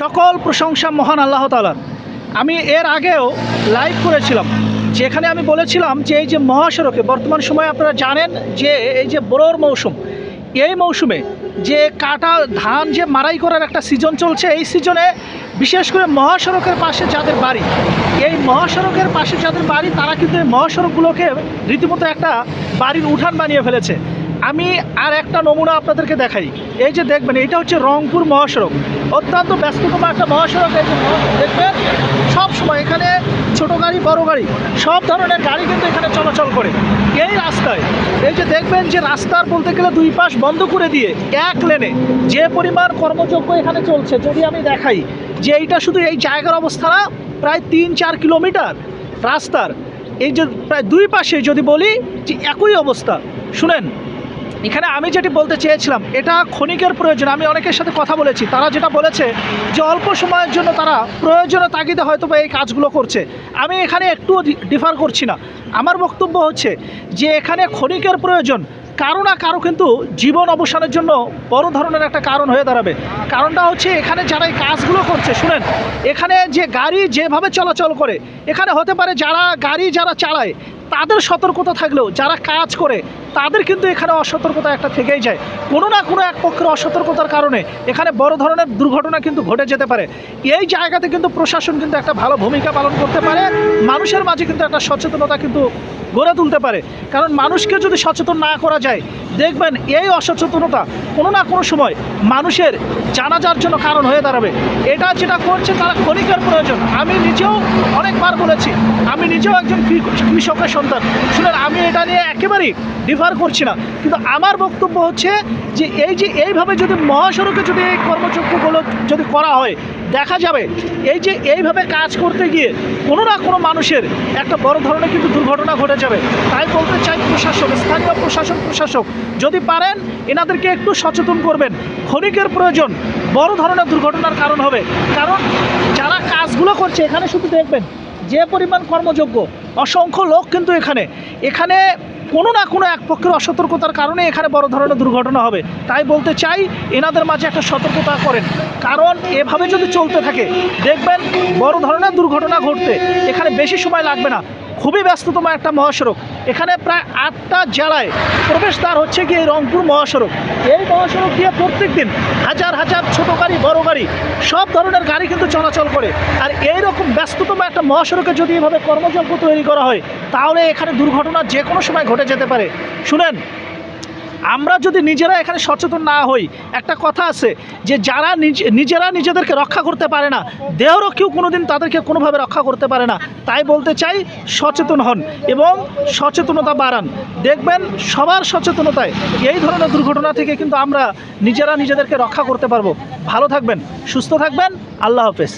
সকল প্রশংসা মহান আল্লাহ তালার আমি এর আগেও লাইভ করেছিলাম, যেখানে আমি বলেছিলাম যে এই যে মহাসড়কে বর্তমান সময়ে আপনারা জানেন যে এই যে বড়োর মৌসুম, এই মৌসুমে যে কাটা ধান যে মারাই করার একটা সিজন চলছে, এই সিজনে বিশেষ করে মহাসড়কের পাশে যাদের বাড়ি, এই মহাসড়কের পাশে যাদের বাড়ি, তারা কিন্তু এই মহাসড়কগুলোকে রীতিমতো একটা বাড়ির উঠান বানিয়ে ফেলেছে। আমি আর একটা নমুনা আপনাদেরকে দেখাই। এই যে দেখবেন এটা হচ্ছে রংপুর মহাসড়ক। অত্যন্ত ব্যস্ততম একটা মহাসড়ক দেখবেন সব সময় এখানে ছোট গাড়ি, বড় গাড়ি, সব ধরনের গাড়ি কিন্তু এখানে চলাচল করে। এই রাস্তায়, এই যে দেখবেন যে রাস্তার বলতে গেলে দুই পাশ বন্ধ করে দিয়ে এক লেনে যে পরিমাণ কর্মযোগ্য এখানে চলছে, যদি আমি দেখাই যে এইটা শুধু এই জায়গার অবস্থা প্রায় তিন চার কিলোমিটার রাস্তার। এই যে প্রায় দুই পাশে যদি বলি যে একই অবস্থা। শুনেন এখানে আমি যেটি বলতে চেয়েছিলাম, এটা ক্ষণিকের প্রয়োজন, আমি অনেকের সাথে কথা বলেছি, তারা যেটা বলেছে যে অল্প সময়ের জন্য তারা প্রয়োজনে তাগিদে হয়তো বা এই কাজগুলো করছে। আমি এখানে একটুও ডিফার করছি না। আমার বক্তব্য হচ্ছে যে এখানে ক্ষণিকের প্রয়োজন, কারও না কারও কিন্তু জীবন অবসানের জন্য বড় ধরনের একটা কারণ হয়ে দাঁড়াবে। কারণটা হচ্ছে এখানে যারা এই কাজগুলো করছে, শুনেন, এখানে যে গাড়ি যেভাবে চলাচল করে, এখানে হতে পারে যারা গাড়ি যারা চালায়, তাদের সতর্কতা থাকলেও, যারা কাজ করে তাদের কিন্তু এখানে অসতর্কতা একটা থেকেই যায়। কোনো না কোনো এক পক্ষের অসতর্কতার কারণে এখানে বড় ধরনের দুর্ঘটনা কিন্তু ঘটে যেতে পারে। এই জায়গাতে কিন্তু প্রশাসন কিন্তু একটা ভালো ভূমিকা পালন করতে পারে। মানুষের মাঝে কিন্তু একটা সচেতনতা কিন্তু গড়ে তুলতে পারে। কারণ মানুষকে যদি সচেতন না করা যায়, দেখবেন এই অসচেতনতা কোনো না কোনো সময় মানুষের জানাজার জন্য কারণ হয়ে দাঁড়াবে। এটা যেটা করছে তারা ক্ষণিকের প্রয়োজন। আমি নিজেও অনেকবার বলেছি, আমি নিজেও একজন কৃষকের সন্তান। শুনেন, আমি এটা নিয়ে একেবারেই ডিফার করছি না। কিন্তু আমার বক্তব্য হচ্ছে যে এই যে এইভাবে যদি মহাসড়কে যদি এই কর্মযোগ্যগুলো যদি করা হয়, দেখা যাবে এই যে এইভাবে কাজ করতে গিয়ে কোনো না কোনো মানুষের একটা বড় ধরনের কিন্তু দুর্ঘটনা ঘটে যাবে। তাই বলতে চাই প্রশাসক, স্থানীয় প্রশাসন প্রশাসক, যদি পারেন এনাদেরকে একটু সচেতন করবেন। ক্ষণিকের প্রয়োজন বড় ধরনের দুর্ঘটনার কারণ হবে। কারণ যারা কাজগুলো করছে, এখানে শুধু দেখবেন যে পরিমাণ কর্মযোগ্য অসংখ্য লোক কিন্তু এখানে। এখানে কোনো না কোনো এক পক্ষের অসতর্কতার কারণে এখানে বড় ধরনের দুর্ঘটনা হবে। তাই বলতে চাই, এনাদের মাঝে একটা সতর্কতা করেন। কারণ এভাবে যদি চলতে থাকে, দেখবেন বড় ধরনের দুর্ঘটনা ঘটতে এখানে বেশি সময় লাগবে না। খুবই ব্যস্ততম একটা মহাসড়ক। এখানে প্রায় আটটা জেলায় প্রবেশদ্বার হচ্ছে কি এই রংপুর মহাসড়ক। এই মহাসড়ক দিয়ে প্রত্যেক দিন হাজার হাজার ছোট গাড়ি, বড় গাড়ি সব ধরনের গাড়ি কিন্তু চলাচল করে। আর এই রকম ব্যস্ততম একটা মহাসড়কে যদি এভাবে কর্মযজ্ঞ তৈরি করা হয়, তাহলে এখানে দুর্ঘটনা যে কোনো সময় ঘটে যেতে পারে। শুনেন আমরা যদি নিজেরা এখানে সচেতন না হই, একটা কথা আছে যে যারা নিজ- নিজেরা নিজেদেরকে রক্ষা করতে পারে না দেহরক্ষীও কোনো দিন তাদেরকে কোনোভাবে রক্ষা করতে পারে না। তাই বলতে চাই, সচেতন হন এবং সচেতনতা বাড়ান। দেখবেন সবার সচেতনতায় এই ধরনের দুর্ঘটনা থেকে কিন্তু আমরা নিজেরা নিজেদেরকে রক্ষা করতে পারব। ভালো থাকবেন, সুস্থ থাকবেন, আল্লাহ হাফেজ।